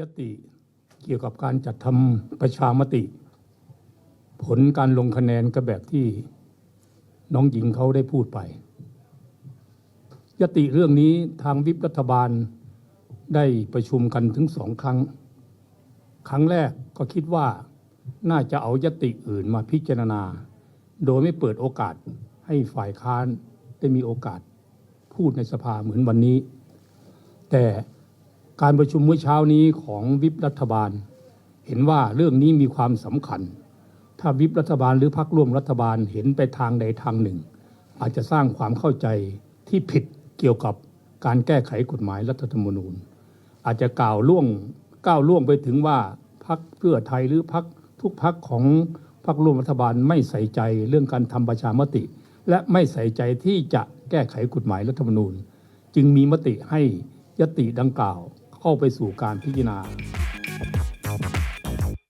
ยติเกี่ยวกับการจัดทำประชามติ ผลการลงคะแนนก็แบบที่น้องหญิงเขาได้พูดไป ยติเรื่องนี้ทางวิปรัฐบาลได้ประชุมกันถึงสองครั้ง ครั้งแรกก็คิดว่าน่าจะเอายติอื่นมาพิจารณา โดยไม่เปิดโอกาสให้ฝ่ายค้านได้มีโอกาสพูดในสภาเหมือนวันนี้ แต่ การประชุมเมื่อเช้านี้ของวิปรัฐบาล เห็นว่าเรื่องนี้มีความสำคัญ ถ้าวิปรัฐบาลหรือพรรคร่วมรัฐบาลเห็นไปทางใดทางหนึ่ง อาจจะสร้างความเข้าใจที่ผิดเกี่ยวกับการแก้ไขกฎหมายรัฐธรรมนูญ อาจจะกล่าวล่วงก้าวล่วงไปถึงว่าพรรคเพื่อไทยหรือพรรคทุกพรรคของพรรคร่วมรัฐบาลไม่ใส่ใจเรื่องการทำประชามติ และไม่ใส่ใจที่จะแก้ไขกฎหมายรัฐธรรมนูญ จึงมีมติให้ยติดังกล่าว เข้าไปสู่การพิจารณา